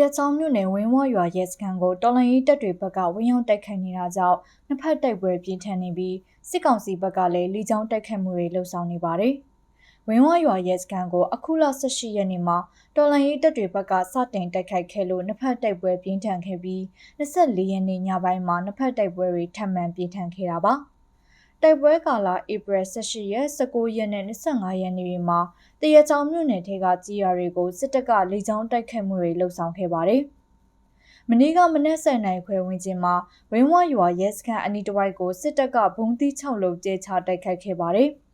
ရချောင်းမြို့နယ်ဝင်းဝရွာရဲစခန်းကိုတော်လန်ရေးတပ်တွေဘက်ကဝင်းရောက်တိုက်ခိုက်နေတာကြောင့်နှစ်ဖက်တိုက်ပွဲပြင်းထန်နေပြီးစစ်ကောင်စီဘက်ကလည်းလီကြောင်းတိုက်ခိုက်မှုတွေလှုပ်ဆောင်နေပါတယ်။ဝင်းဝရွာရဲစခန်းကိုအခုလ18ရက်နေ့မှာတော်လန်ရေးတပ်တွေဘက်ကစတင်တိုက်ခိုက်ခဲ့လို့နှစ်ဖက်တိုက်ပွဲပြင်းထန်ခဲ့ပြီး24ရက်နေ့ညပိုင်းမှာနှစ်ဖက်တိုက်ပွဲတွေထပ်မံပြင်းထန်ခဲ့တာပါ။ တိုက်ပွဲကာလဧပြီ18ရက်19ရက်နဲ့25ရက်နေ့တွေမှာတရချောင်းမြို့နယ်ထဲကကြီးရွာတွေကိုစစ်တပ်ကလေကြောင်းတိုက်ခတ်မှုတွေလှုပ်ဆောင်ခဲ့ပါတယ်။မနေ့ကမနက်7:00နာရီခွဲဝန်းကျင်မှာဝင်းဝရွာရဲစခန်းအနီးတစ်ဝိုက်ကိုစစ်တပ်ကဘုံသီး6လုံးကျဲချတိုက်ခိုက်ခဲ့ပါတယ်။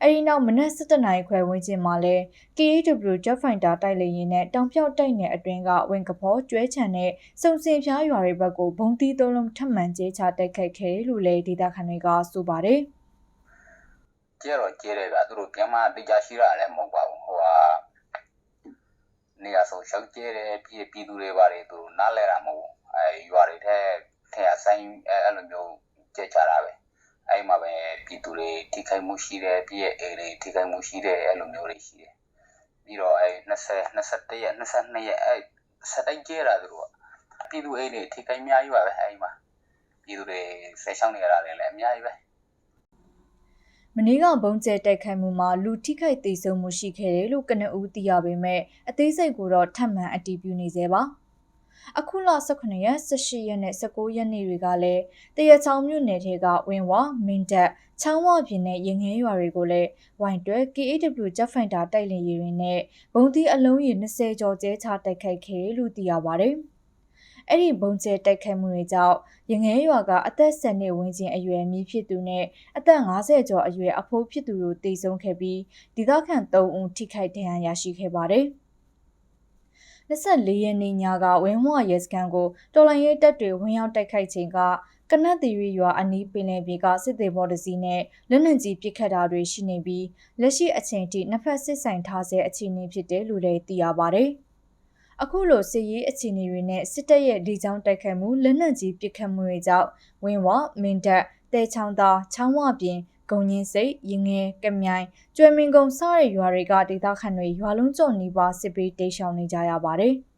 အဲဒီနောက်မနက်7:00နာရီခွဲဝန်းကျင်မှာလဲ KAW Jet Fighter တိုက်လေယာဉ်နဲ့တောင်ပြောက်တိုက်နယ်အတွင်းကဝင်ကဖောကျွဲချံနဲ့စုံစင်ဖျားရွာတွေဘက်ကိုဘုံသီးသုံးလုံးထပ်မံကျဲချတိုက်ခိုက်ခဲ့တယ်လို့လည်းဒေသခံတွေကဆိုပါတယ်။ကျဲတော့ကျဲတယ်ဗျသူတို့ပြန်မတိကျရှိတာလည်းမဟုတ်ပါဘူးဟိုဟာနေရာဆိုရှောက်ကျဲတယ်ပြည်ပြည်သူတွေပါတယ်သူနားလဲတာမဟုတ်ဘူးအဲရွာတွေထဲထဲအဆိုင်အဲအဲ့လိုမျိုးကျဲချတာပဲအဲ့မှာ ပဲပြည်သူတွေထိခိုက်မှုရှိတယ်ပြည်ရဲ့အေတွေထိခိုက်မှုရှိတယ်အဲ့လိုမျိုးတွေရှိတယ်ပြီးတော့အဲ20 21ရက်22ရက်အဲစတိုင်းကျဲတာသူတို့ကပြည်သူအေတွေထိခိုက်အများကြီးပါပဲအဲ့မှာပြည်သူတွေဆဲချောင်းနေရတာလည်းအများကြီးပဲမနေ့ကဘုံကျဲတိုက်ခိုက်မှုမှာလူထိခိုက်ဒေဆုံးမှုရှိခဲ့တယ်လို့ကနဦးသိရပေမဲ့အသေးစိတ်ကိုတော့ထပ်မံအတည်ပြုနေသေးပါ အခုလ18ရက်18ရက်နဲ့19ရက်နေ့တွေကလည်းတရချောင်းမြို့နယ်ထဲကဝင်းဝမင်းတပ်ချောင်းဝပြင်နဲ့ရင်ငဲရွာတွေကိုလည်းဝိုင်တွဲ KAW Jet Fighter တိုက်လေယာဉ်တွေနဲ့ဘုံသီးအလုံးရေ20ကျော်ကျဲချတိုက်ခိုက်ခဲ့တယ်လို့သိရပါတယ်။အဲ့ဒီဘုံကျဲတိုက်ခိုက်မှုတွေကြောင့်ရငဲရွာကအသက်10နှစ်ဝန်းကျင်အရွယ်မြည်ဖြစ်သူနဲ့အသက်50ကျော်အရွယ်အဖိုးဖြစ်သူတို့တေဆုံးခဲ့ပြီးဒေသခံ3ဦးထိခိုက်ဒဏ်ရာရရှိခဲ့ပါတယ်။ 24ရက်နေ့ညကဝင်းဝရဲစခန်းကိုတော်လိုင်းရဲတပ်တွေဝင်ရောက်တိုက်ခိုက်ချိန်ကကနတ်တီရီရွာအနီးပင်လယ်ပြင်ကစစ်သေးဘော်တစီနဲ့လက်နက်ကြီးပစ်ခတ်တာတွေရှိနေပြီးလက်ရှိအချိန်ထိနှစ်ဖက်စစ်ဆိုင်ထားဆဲအခြေအနေဖြစ်တယ်လို့လည်းသိရပါဗျ။အခုလိုစစ်ရေးအခြေအနေတွေနဲ့စစ်တပ်ရဲ့ဒီကြောင်းတိုက်ခတ်မှုလက်နက်ကြီးပစ်ခတ်မှုတွေကြောင့်ဝင်းဝမင်းတပ်တဲချောင်းသားချောင်းဝပြင် ဂုံညင်းစိတ်ရင်ငယ်ကမြိုင်ကျွဲမင်းကုန်းစတဲ့ရွာတွေကဒေသခံတွေရွာလုံးကျော်နီးပါးစစ်ပေးတိတ်ရှောင်နေကြရပါတယ်။